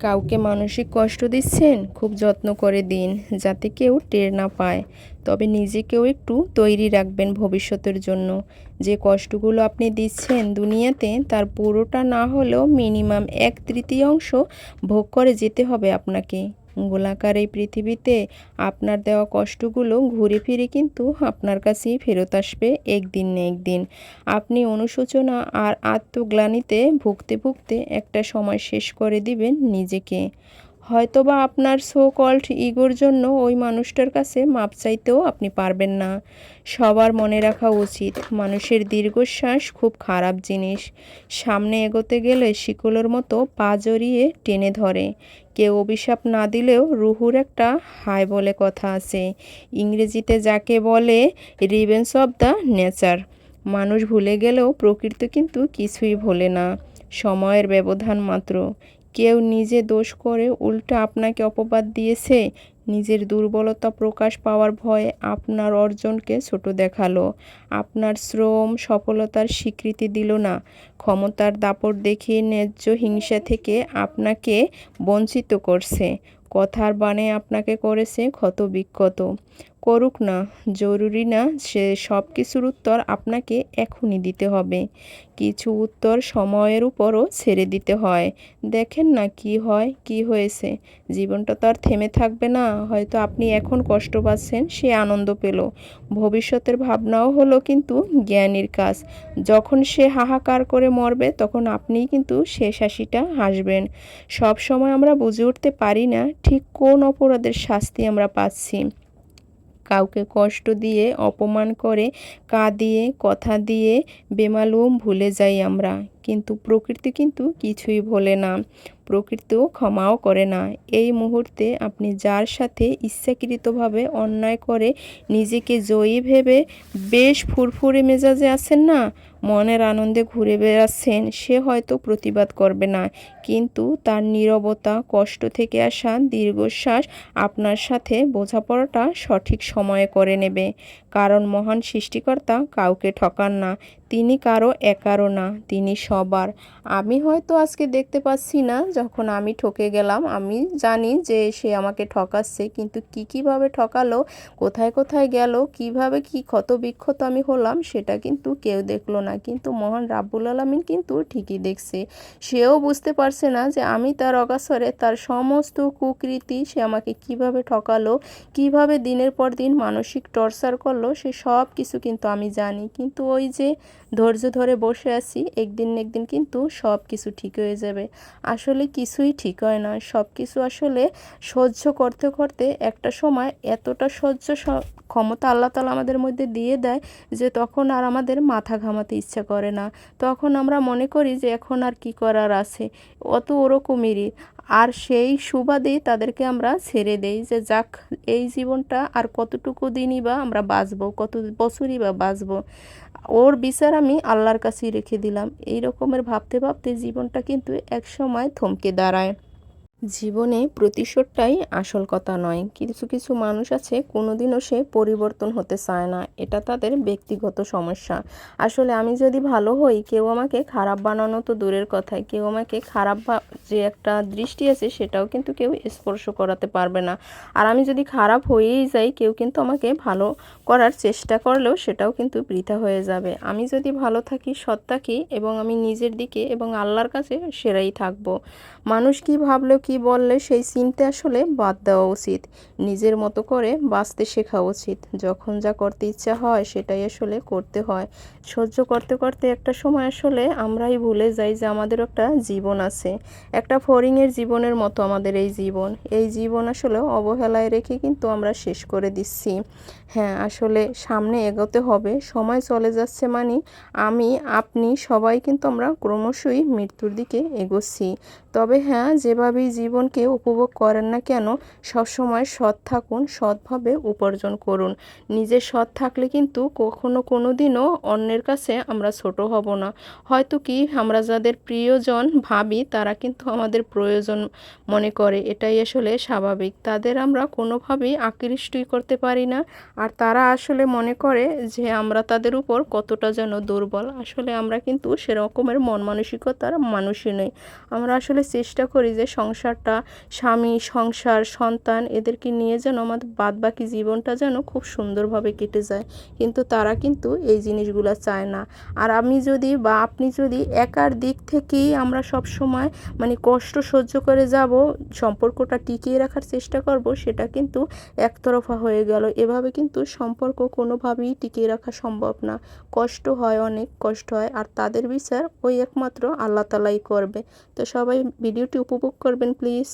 কাউকে মানসিক কষ্ট দিচ্ছেন, খুব যত্ন করে দিন যাতে কেউ টের না পায়। তবে নিজেকেও একটু তৈরি রাখবেন ভবিষ্যতের জন্য। যে কষ্টগুলো আপনি দিচ্ছেন দুনিয়াতে, তার পুরোটা না হলেও মিনিমাম এক তৃতীয়াংশ ভোগ করে যেতে হবে আপনাকে। গোলাকার এই পৃথিবীতে আপনার দেওয়া কষ্টগুলো ঘুরে ফিরে কিন্তু আপনার কাছেই ফেরত আসবে একদিন না একদিন। আপনি অনুশোচনা আর আত্মগ্লানিতে ভুগতে ভুগতে একটা সময় শেষ করে দিবেন নিজেকে। হয়তোবা আপনার সো কল্ড ইগোর জন্য ওই মানুষটার কাছে মাপ চাইতেও আপনি পারবেন না। সবার মনে রাখা উচিত, মানুষের দীর্ঘশ্বাস খুব খারাপ জিনিস। সামনে এগোতে গেলে শিকলোর মতো পা জড়িয়ে টেনে ধরে। কেউ অভিশাপ না দিলেও রুহুর একটা হাই বলে কথা আছে। ইংরেজিতে যাকে বলে রিভেন্স অব দ্য নেচার মানুষ ভুলে গেলেও প্রকৃতি কিন্তু কিছুই ভোলে না। সময়ের ব্যবধান মাত্র। কেউ নিজে দোষ করে উল্টো আপনাকে অপবাদ দিয়েছে। নিজের দুর্বলতা প্রকাশ পাওয়ার ভয়ে আপনার অর্জনকে ছোট দেখাল। আপনার শ্রম, সফলতার স্বীকৃতি দিল না। ক্ষমতার দাপট দেখিয়ে ন্যায্য হিংসা থেকে আপনাকে বঞ্চিত করছে। কথার বানে আপনাকে করেছে ক্ষত বিক্ষত করুক না, জরুরি না, সে সব কিছুর উত্তর আপনাকে এখনই দিতে হবে। কিছু উত্তর সময়ের উপরও ছেড়ে দিতে হয়। দেখেন না কি হয়, কি হয়েছে। জীবনটা তো আর থেমে থাকবে না, হয়তো আপনি এখন কষ্ট পাচ্ছেন, সে আনন্দ পেল। ভবিষ্যতের ভাবনাও হলো কিন্তু জ্ঞানীর কাজ। যখন সে হাহাকার করে মরবে, তখন আপনিই কিন্তু শেষ হাসিটা হাসবেন। সব সময় আমরা বুঝে উঠতে পারি না, ঠিক কোন অপরাধের শাস্তি আমরা পাচ্ছি। কাউকে কষ্ট দিয়ে, অপমান করে, কাঁদিয়ে, কথা দিয়ে বেমালুম ভুলে যাই আমরা। কিন্তু প্রকৃতি কিন্তু কিছুই ভোলে না, প্রকৃতিও ক্ষমাও করে না। এই মুহূর্তে আপনি যার সাথে ইচ্ছাকৃতভাবে অন্যায় করে নিজেকে জয়ী ভেবে বেশ ফুরফুরে মেজাজে আছেন না? মনের আনন্দে ঘুরে বেড়াচ্ছেন, সে হয়তো প্রতিবাদ করবে না। কিন্তু তার নীরবতা, কষ্ট থেকে আসা দীর্ঘশ্বাস আপনার সাথে বোঝাপড়াটা সঠিক সময়ে করে নেবে। কারণ মহান সৃষ্টিকর্তা কাউকে ঠকান না। তিনি কারও একারও না, তিনি সবার। আমি হয়তো আজকে দেখতে পাচ্ছি না, যখন আমি ঠকে গেলাম, আমি জানি যে সে আমাকে ঠকাচ্ছে, কিন্তু কী কীভাবে ঠকালো, কোথায় কোথায় গেল, কীভাবে কি ক্ষত বিক্ষত আমি হলাম, সেটা কিন্তু কেউ দেখল না। কিন্তু মহান রাব্বুল আলমিন কিন্তু ঠিকই দেখছে। সেও বুঝতে পারছে না যে আমি তার অগাসরে তার সমস্ত কুকৃতি সে আমাকে কীভাবে ঠকালো, কীভাবে দিনের পর দিন মানসিক টর্চার করল, সে সব কিছু কিন্তু আমি জানি। কিন্তু ওই যে ধৈর্য ধরে বসে আছি, একদিন না একদিন কিন্তু সব কিছু ঠিক হয়ে যাবে। আসলে কিছুই ঠিক হয় না। সব কিছু আসলে সহ্য করতে করতে একটা সময় এতটা সহ্য ক্ষমতা আল্লাহ তালা আমাদের মধ্যে দিয়ে দেয় যে তখন আর আমাদের মাথা ঘামাতে ইচ্ছা করে না। তখন আমরা মনে করি যে এখন আর কি করার আছে। অত ওরকমেরই। আর সেই সুবাদেই তাদেরকে আমরা ছেড়ে দেই যে যাক, এই জীবনটা আর কতটুকু দিনই বা আমরা বাঁচবো, কত বছরই বা বাঁচবো। ওর বিচার আমি আল্লাহর কাছেই রেখে দিলাম। এই রকমের ভাবতে ভাবতে জীবনটা কিন্তু এক সময় থমকে দাঁড়ায়। জীবনে প্রতিশোধটাই আসল কথা নয়। কিছু কিছু মানুষ আছে, কোনোদিনও সে পরিবর্তন হতে চায় না। এটা তাদের ব্যক্তিগত সমস্যা। আসলে আমি যদি ভালো হই, কেউ আমাকে খারাপ বানানো তো দূরের কথায় কেউ আমাকে খারাপ যে একটা দৃষ্টি আছে, সেটাও কিন্তু কেউ স্পর্শ করাতে পারবে না। আর আমি যদি খারাপ হয়েই যাই, কেউ কিন্তু আমাকে ভালো করার চেষ্টা করলেও সেটাও কিন্তু বৃথা হয়ে যাবে। আমি যদি ভালো থাকি, সৎ থাকি, এবং আমি নিজের দিকে এবং আল্লাহর কাছে সেরাই থাকব। মানুষ কি ভাবলো কি বললে সেই চিনতে আসলে বাদ দেওয়া উচিত। নিজের মতো করে বাঁচতে শেখা উচিত। যখন যা করতে ইচ্ছা হয় সেটাই আসলে করতে হয়। সহ্য করতে করতে একটা সময় আসলে আমরাই ভুলে যাই যে আমাদের একটা জীবন আছে। একটা ফরিংয়ের জীবনের মতো আমাদের এই জীবন। এই জীবন আসলে অবহেলায় রেখে কিন্তু আমরা শেষ করে দিচ্ছি। হ্যাঁ আসলে সামনে এগোতে হবে। সময় চলে যাচ্ছে মানে আমি, আপনি সবাই কিন্তু আমরা ক্রমশই মৃত্যুর দিকে এগোচ্ছি। তবে হ্যাঁ যেভাবেই জীবনকে উপভোগ করেন না কেন, সবসময় সৎ থাকুন, সৎভাবে উপার্জন করুন। নিজে সৎ থাকলে কিন্তু কখনো কোনো দিনও অন্যের কাছে আমরা ছোট হব না। হয়তো কি আমরা যাদের প্রিয়জন ভাবি, তারা কিন্তু আমাদের প্রয়োজন মনে করে। এটাই আসলে স্বাভাবিক। তাদের আমরা কোনোভাবেই আকৃষ্টই করতে পারি না। আর তারা আসলে মনে করে যে আমরা তাদের উপর কতটা যেন দুর্বল। আসলে আমরা কিন্তু সেরকমের মন মানসিকতার মানুষই নই। আমরা আসলে আসলে চেষ্টা করি যে সংসারটা, স্বামী, সংসার, সন্তান এদেরকে নিয়ে যেন আমাদের বাদবাকি জীবনটা যেন খুব সুন্দরভাবে কেটে যায়। কিন্তু তারা কিন্তু এই জিনিসগুলো চায় না। আর আমি যদি বা আপনি যদি একার দিক থেকেই আমরা সব সময় মানে কষ্ট সহ্য করে যাব, সম্পর্কটা টিকিয়ে রাখার চেষ্টা করব, সেটা কিন্তু একতরফা হয়ে গেল। এভাবে কিন্তু সম্পর্ক কোনোভাবেই টিকিয়ে রাখা সম্ভব না। কষ্ট হয় অনেক, কষ্ট হয়। আর তাদের বিচার ওই একমাত্র আল্লাহ তালাই করবে। তো সবাই ভিডিওটি উপভোগ করবেন প্লিজ।